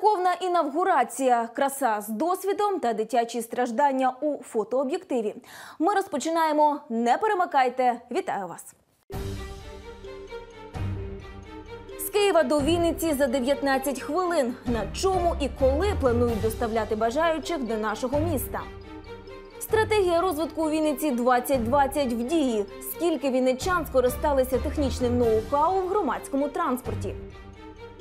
Церковна інавгурація, краса з досвідом та дитячі страждання у фотооб'єктиві. Ми розпочинаємо. Не перемикайте. Вітаю вас. З Києва до Вінниці за 19 хвилин. На чому і коли планують доставляти бажаючих до нашого міста? Стратегія розвитку у Вінниці 2020 в дії. Скільки вінничан скористалися технічним ноу-хау в громадському транспорті?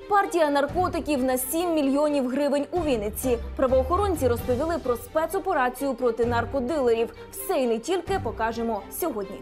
Партія наркотиків на 7 мільйонів гривень у Вінниці. Правоохоронці розповіли про спецоперацію проти наркодилерів. Все і не тільки покажемо сьогодні.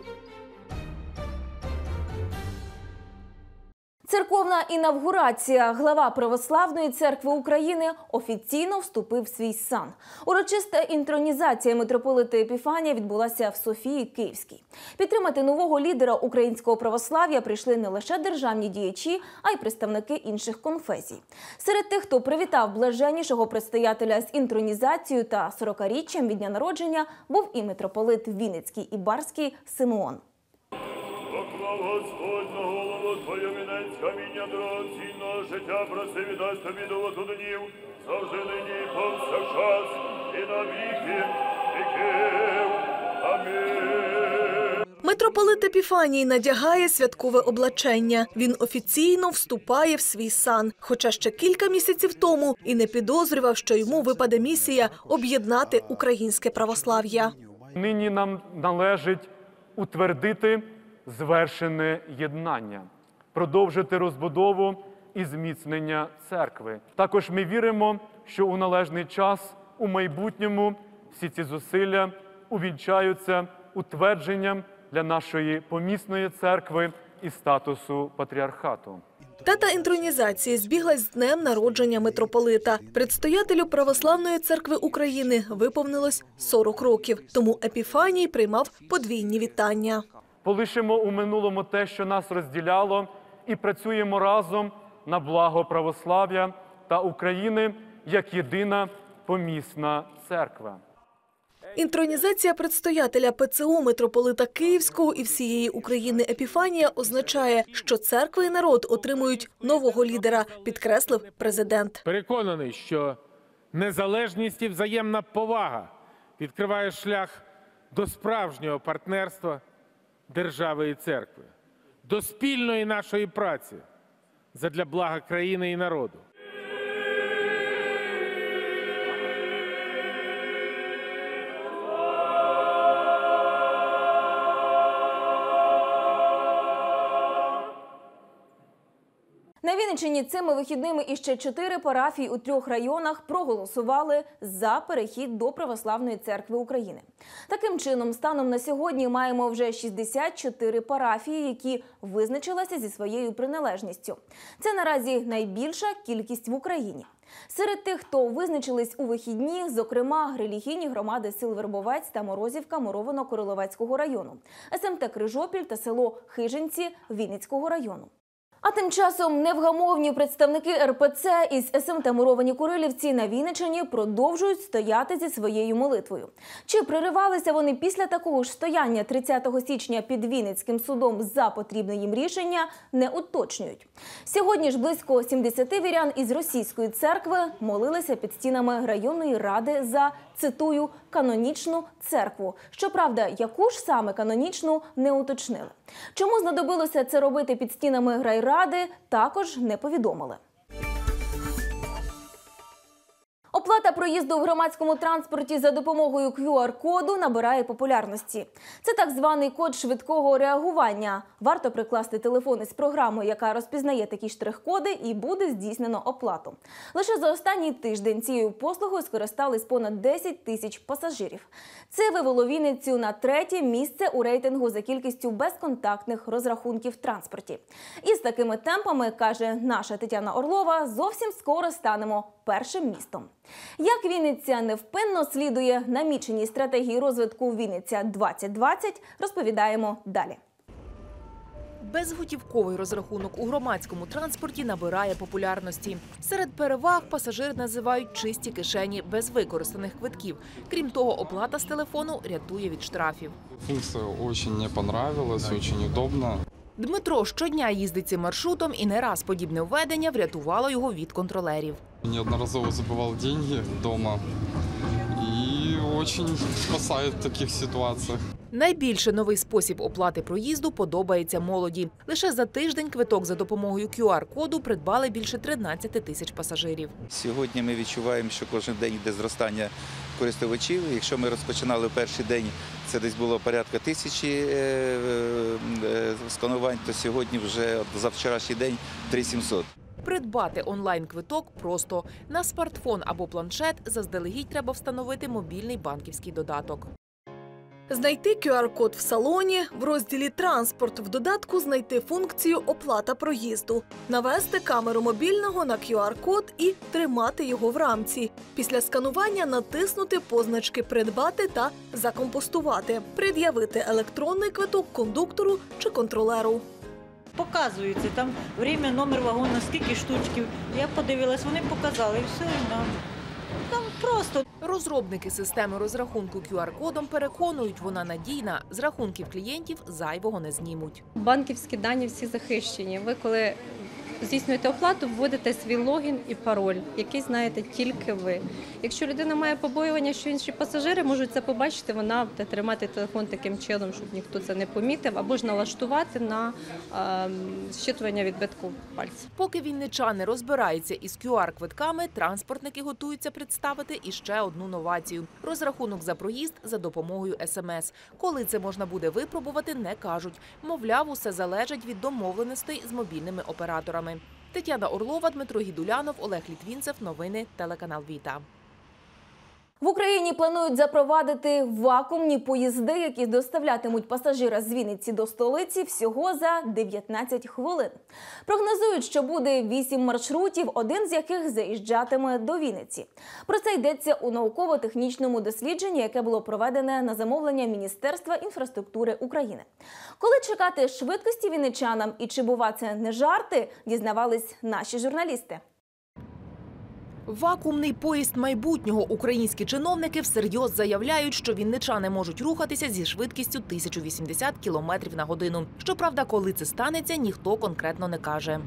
Церковна інавгурація. Глава Православної церкви України офіційно вступив в свій сан. Урочиста інтронізація митрополита Епіфанія відбулася в Софії Київській. Підтримати нового лідера українського православ'я прийшли не лише державні діячі, а й представники інших конфесій. Серед тих, хто привітав блаженнішого предстоятеля з інтронізацією та 40-річчям від дня народження, був і митрополит Вінницький і Барський Симеон. Поклав Господь твою вінець каміння дорогоцінного життя, проси віддасть тобі до днів, завжди нині і повсякчас, і на віки віків. Амінь. Митрополит Епіфаній надягає святкове облачення. Він офіційно вступає в свій сан. Хоча ще кілька місяців тому і не підозрював, що йому випаде місія об'єднати українське православ'я. Нині нам належить утвердити звершене єднання, продовжити розбудову і зміцнення церкви. Також ми віримо, що у належний час у майбутньому всі ці зусилля увінчаються утвердженням для нашої помісної церкви і статусу патріархату. Дата інтронізації збіглась з днем народження митрополита. Предстоятелю Православної церкви України виповнилось 40 років. Тому Епіфаній приймав подвійні вітання. Полишимо у минулому те, що нас розділяло, і працюємо разом на благо православ'я та України як єдина помісна церква. Інтронізація предстоятеля ПЦУ митрополита Київського і всієї України Епіфанія означає, що церква і народ отримують нового лідера, підкреслив президент. Переконаний, що незалежність і взаємна повага відкриває шлях до справжнього партнерства держави і церкви, до спільної нашої праці задля блага країни і народу. На Вінниччині цими вихідними іще чотири парафії у трьох районах проголосували за перехід до Православної церкви України. Таким чином, станом на сьогодні маємо вже 64 парафії, які визначилися зі своєю приналежністю. Це наразі найбільша кількість в Україні. Серед тих, хто визначились у вихідні, зокрема релігійні громади сил Вербовець та Морозівка Муровано-Короловецького району, СМТ Крижопіль та село Хижинці Вінницького району. А тим часом невгамовні представники РПЦ із СМТ Муровані Курилівці на Вінниччині продовжують стояти зі своєю молитвою. Чи приривалися вони після такого ж стояння 30 січня під Вінницьким судом за потрібне їм рішення, не уточнюють. Сьогодні ж близько 70 вірян із російської церкви молилися під стінами районної ради за цитую канонічну церкву. Щоправда, яку ж саме канонічну не уточнили. Чому знадобилося це робити під стінами райради, також не повідомили. Оплата проїзду в громадському транспорті за допомогою QR-коду набирає популярності. Це так званий код швидкого реагування. Варто прикласти телефон із програмою, яка розпізнає такі штрих-коди, і буде здійснено оплату. Лише за останній тиждень цією послугою скористались понад 10 тисяч пасажирів. Це вивело Вінницю на третє місце у рейтингу за кількістю безконтактних розрахунків в транспорті. І з такими темпами, каже наша Тетяна Орлова, зовсім скоро станемо першим містом. Як Вінниця невпинно слідує наміченій стратегії розвитку Вінниця 2020, розповідаємо далі. Безготівковий розрахунок у громадському транспорті набирає популярності. Серед переваг пасажири називають чисті кишені без використаних квитків. Крім того, оплата з телефону рятує від штрафів. Функция очень мне понравилась, очень удобно. Дмитро щодня їздить цим маршрутом і не раз подібне введення врятувало його від контролерів. Неодноразово забивав гроші вдома і дуже спасає в таких ситуациях. Найбільше новий спосіб оплати проїзду подобається молоді. Лише за тиждень квиток за допомогою QR-коду придбали більше 13 тисяч пасажирів. Сьогодні ми відчуваємо, що кожен день йде зростання користувачів. Якщо ми розпочинали перший день, це десь було порядка тисячі е, е, сканувань, то сьогодні вже за вчорашній день 3700. Придбати онлайн-квиток просто на смартфон або планшет заздалегідь треба встановити мобільний банківський додаток. Знайти QR-код в салоні, в розділі Транспорт в додатку знайти функцію Оплата проїзду, навести камеру мобільного на QR-код і тримати його в рамці. Після сканування натиснути позначки Придбати та закомпостувати, пред'явити електронний квиток кондуктору чи контролеру. Показується там время, номер вагона, скільки штучків. Я подивилась, вони показали, все, і нам. Там просто Розробники системи розрахунку QR-кодом переконують, вона надійна. З рахунків клієнтів зайвого не знімуть. банківські дані всі захищені. Ви коли здійснюєте оплату, вводите свій логін і пароль, який знаєте тільки ви. Якщо людина має побоювання, що інші пасажири можуть це побачити, вона буде тримати телефон таким чином, щоб ніхто це не помітив, або ж налаштувати на зчитування відбитку пальців. Поки вінничани розбираються із QR-квитками, транспортники готуються представити іще одну новацію – розрахунок за проїзд за допомогою СМС. Коли це можна буде випробувати, не кажуть. Мовляв, усе залежить від домовленостей з мобільними операторами. Тетяна Орлова, Дмитро Гідулянов, Олег Літвінцев. Новини телеканал Віта. В Україні планують запровадити вакуумні поїзди, які доставлятимуть пасажира з Вінниці до столиці всього за 19 хвилин. Прогнозують, що буде 8 маршрутів, один з яких заїжджатиме до Вінниці. Про це йдеться у науково-технічному дослідженні, яке було проведене на замовлення Міністерства інфраструктури України. Коли чекати швидкості вінничанам і чи бува це не жарти, дізнавались наші журналісти. Вакуумний поїзд майбутнього українські чиновники всерйоз заявляють, що вінничани можуть рухатися зі швидкістю 1080 км на годину. Щоправда, коли це станеться, ніхто конкретно не каже.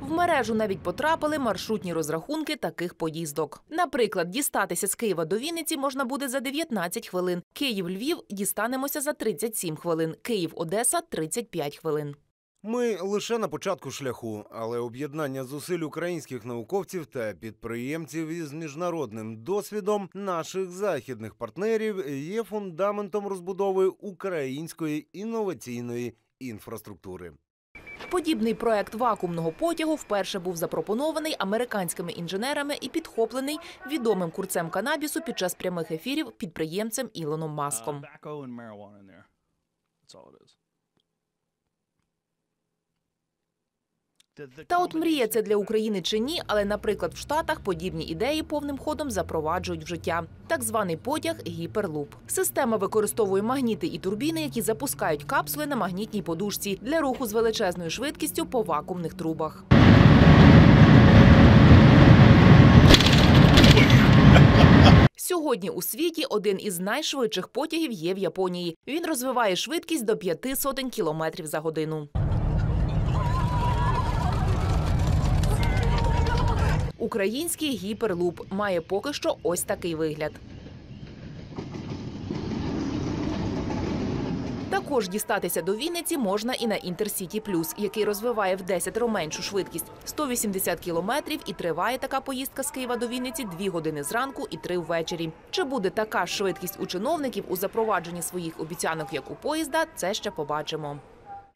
В мережу навіть потрапили маршрутні розрахунки таких поїздок. Наприклад, дістатися з Києва до Вінниці можна буде за 19 хвилин. Київ-Львів дістанемося за 37 хвилин. Київ-Одеса 35 хвилин. Ми лише на початку шляху, але об'єднання зусиль українських науковців та підприємців із міжнародним досвідом наших західних партнерів є фундаментом розбудови української інноваційної інфраструктури. Подібний проект вакуумного потягу вперше був запропонований американськими інженерами і підхоплений відомим курцем канабісу під час прямих ефірів підприємцем Ілоном Маском. Та от мрія це для України чи ні, але, наприклад, в Штатах подібні ідеї повним ходом запроваджують в життя. Так званий потяг гіперлуп. Система використовує магніти і турбіни, які запускають капсули на магнітній подушці для руху з величезною швидкістю по вакуумних трубах. Сьогодні у світі один із найшвидших потягів є в Японії. Він розвиває швидкість до п'яти сотень кілометрів за годину. Український гіперлуп має поки що ось такий вигляд. Також дістатися до Вінниці можна і на Інтерсіті Плюс, який розвиває в 10 меншу швидкість 180 кілометрів, і триває така поїздка з Києва до Вінниці 2 години зранку і 3 ввечері. Чи буде така швидкість у чиновників у запровадженні своїх обіцянок, як у поїзда, це ще побачимо.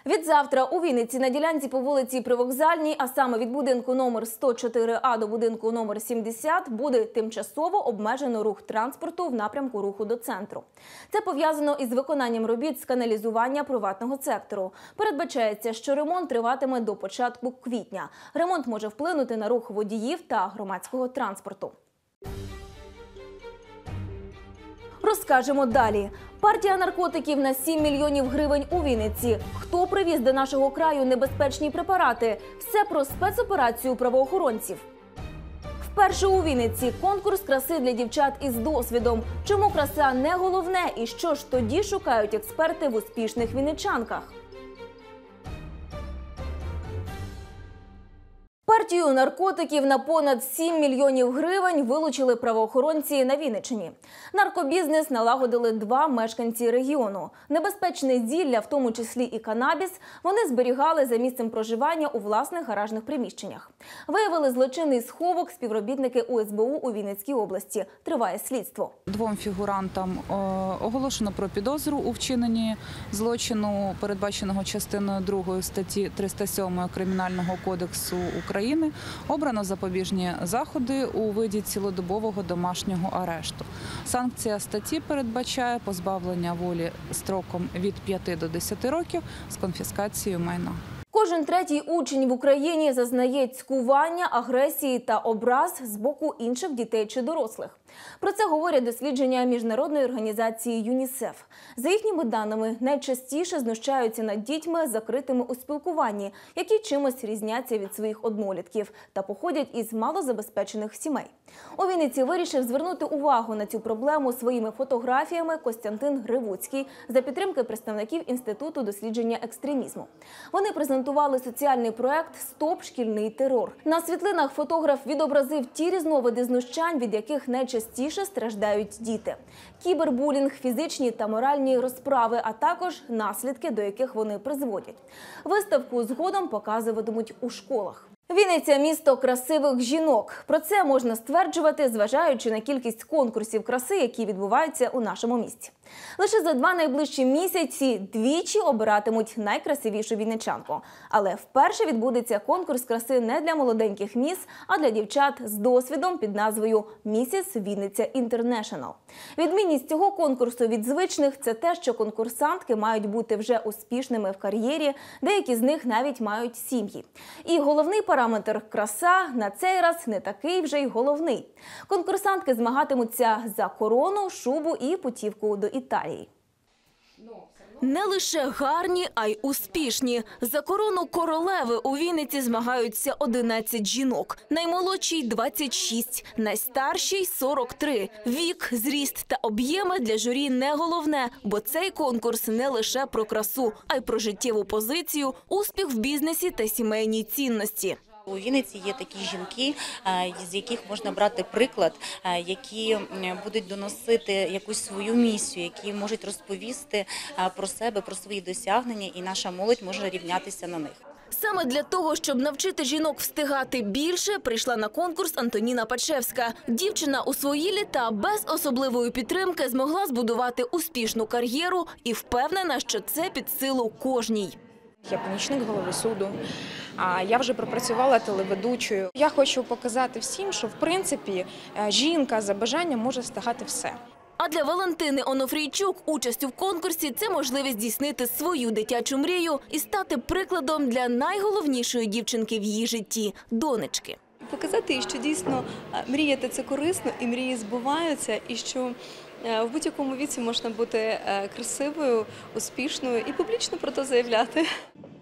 Відзавтра у Вінниці на ділянці по вулиці Привокзальній, а саме від будинку номер 104А до будинку номер 70, буде тимчасово обмежено рух транспорту в напрямку руху до центру. Це пов'язано із виконанням робіт з каналізування приватного сектору. Передбачається, що ремонт триватиме до початку квітня. Ремонт може вплинути на рух водіїв та громадського транспорту. Розкажемо далі. Партія наркотиків на 7 мільйонів гривень у Вінниці. Хто привіз до нашого краю небезпечні препарати? Все про спецоперацію правоохоронців. Вперше у Вінниці конкурс краси для дівчат із досвідом. Чому краса не головне і що ж тоді шукають експерти в успішних вінничанках? Партію наркотиків на понад 7 мільйонів гривень вилучили правоохоронці на Вінниччині. Наркобізнес налагодили два мешканці регіону. Небезпечне зілля, в тому числі і канабіс, вони зберігали за місцем проживання у власних гаражних приміщеннях. Виявили злочинний сховок співробітники УСБУ у Вінницькій області. Триває слідство. Двом фігурантам е, оголошено про підозру у вчиненні злочину, передбаченого частиною 2 статті 307 Кримінального кодексу України. Обрано запобіжні заходи у виді цілодобового домашнього арешту. Санкція статті передбачає позбавлення волі строком від 5 до 10 років з конфіскацією майна. Кожен третій учень в Україні зазнає цькування, агресії та образ з боку інших дітей чи дорослих. Про це говорять дослідження міжнародної організації ЮНІСЕФ. За їхніми даними, найчастіше знущаються над дітьми, закритими у спілкуванні, які чимось різняться від своїх однолітків та походять із малозабезпечених сімей. У Вінниці вирішив звернути увагу на цю проблему своїми фотографіями Костянтин Гривуцький за підтримки представників інституту дослідження екстремізму. Вони презентували соціальний проект Стоп шкільний терор. На світлинах фотограф відобразив ті різновиди знущань, від яких найчастіше страждають діти: кібербулінг, фізичні та моральні розправи, а також наслідки, до яких вони призводять. Виставку згодом показуватимуть у школах. Вінниця місто красивих жінок. Про це можна стверджувати, зважаючи на кількість конкурсів краси, які відбуваються у нашому місті. Лише за два найближчі місяці двічі обиратимуть найкрасивішу вінничанку. Але вперше відбудеться конкурс краси не для молоденьких міс, а для дівчат з досвідом під назвою Місіс Вінниця Інтернешнл. Відмінність цього конкурсу від звичних це те, що конкурсантки мають бути вже успішними в кар'єрі, деякі з них навіть мають сім'ї. І головний параметр краса на цей раз не такий вже й головний. Конкурсантки змагатимуться за корону, шубу і путівку до Італії. Не лише гарні, а й успішні. За корону королеви у Вінниці змагаються 11 жінок. Наймолодшій – 26, найстаршій – 43. Вік, зріст та об'єми для журі не головне, бо цей конкурс не лише про красу, а й про життєву позицію, успіх в бізнесі та сімейні цінності. У Вінниці є такі жінки, е, з яких можна брати приклад, е, які будуть доносити якусь свою місію, які можуть розповісти е, про себе, про свої досягнення, і наша молодь може рівнятися на них. Саме для того, щоб навчити жінок встигати більше, прийшла на конкурс Антоніна Пачевська. Дівчина у свої літа без особливої підтримки змогла збудувати успішну кар'єру і впевнена, що це під силу кожній. Я помічник голови суду. А я вже пропрацювала телеведучою. Я хочу показати всім, що в принципі е, жінка за бажанням може встигати все. А для Валентини Онофрійчук участь у конкурсі це можливість здійснити свою дитячу мрію і стати прикладом для найголовнішої дівчинки в її житті донечки. Показати, що дійсно мріяти це корисно, і мрії збуваються, і що в будь-якому віці можна бути е, красивою, успішною і публічно про це заявляти.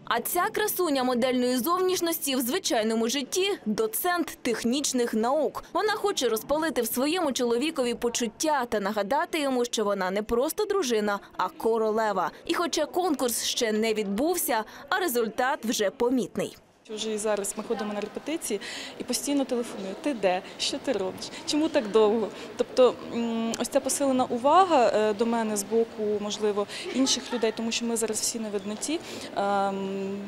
А ця красуня модельної зовнішності в звичайному житті доцент технічних наук. Вона хоче розпалити в своєму чоловікові почуття та нагадати йому, що вона не просто дружина, а королева. І хоча конкурс ще не відбувся, а результат вже помітний. Вже і зараз ми ходимо на репетиції і постійно телефонують. Ти де? Що ти робиш? Чому так довго? Тобто ось ця посилена увага е, до мене з боку, можливо, інших людей, тому що ми зараз всі на видноті, ем,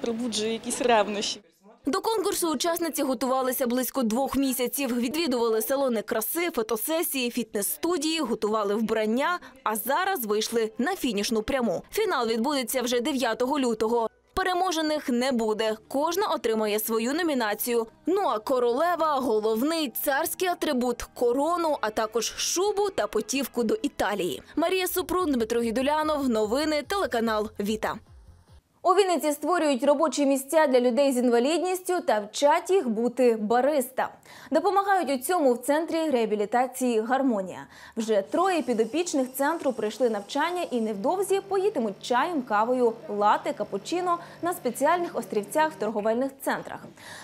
пробуджує якісь ревнощі. До конкурсу учасниці готувалися близько двох місяців. Відвідували салони краси, фотосесії, фітнес-студії, готували вбрання, а зараз вийшли на фінішну пряму. Фінал відбудеться вже 9 лютого. Переможених не буде. Кожна отримає свою номінацію. Ну а королева головний царський атрибут корону, а також шубу та потівку до Італії. Марія Супрун, Дмитро Гідулянов. Новини телеканал Віта. У Вінниці створюють робочі місця для людей з інвалідністю та вчать їх бути бариста. Допомагають у цьому в центрі реабілітації Гармонія. Вже троє підопічних центру пройшли навчання і невдовзі поїтимуть чаєм, кавою, лати, капучино на спеціальних острівцях в торговельних центрах.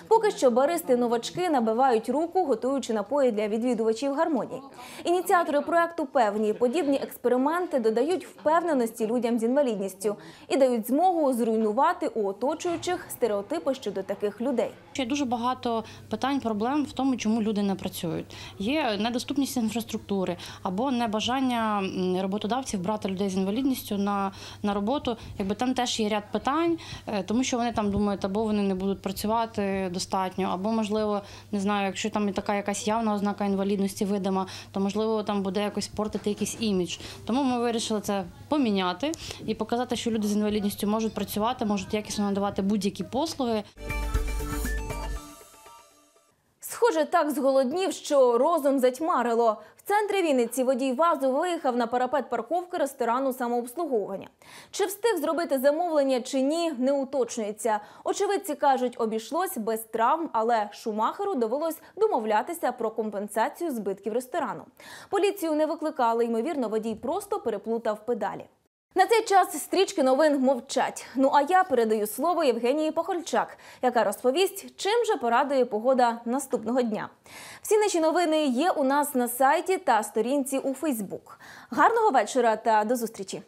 Поки що баристи-новачки набивають руку, готуючи напої для відвідувачів гармонії. Ініціатори проекту певні подібні експерименти додають впевненості людям з інвалідністю і дають змогу зруйнувати у оточуючих стереотипи щодо таких людей. Ще дуже багато питань, проблем в тому, чому люди не працюють. Є недоступність інфраструктури або небажання роботодавців брати людей з інвалідністю на, на роботу. Якби там теж є ряд питань, е, тому що вони там думають, або вони не будуть працювати достатньо, або можливо, не знаю, якщо там і така якась явна ознака інвалідності видима, то можливо там буде якось портити якийсь імідж. Тому ми вирішили це поміняти і показати, що люди з інвалідністю можуть працювати, можуть якісно надавати будь-які послуги. Схоже, так зголоднів, що розум затьмарило. В центрі Вінниці водій ВАЗу виїхав на парапет парковки ресторану самообслуговування. Чи встиг зробити замовлення чи ні, не уточнюється. Очевидці кажуть, обійшлось без травм, але Шумахеру довелось домовлятися про компенсацію збитків ресторану. Поліцію не викликали, ймовірно, водій просто переплутав педалі. На цей час стрічки новин мовчать. Ну а я передаю слово Євгенії Похольчак, яка розповість, чим же порадує погода наступного дня. Всі наші новини є у нас на сайті та сторінці у Фейсбук. Гарного вечора та до зустрічі!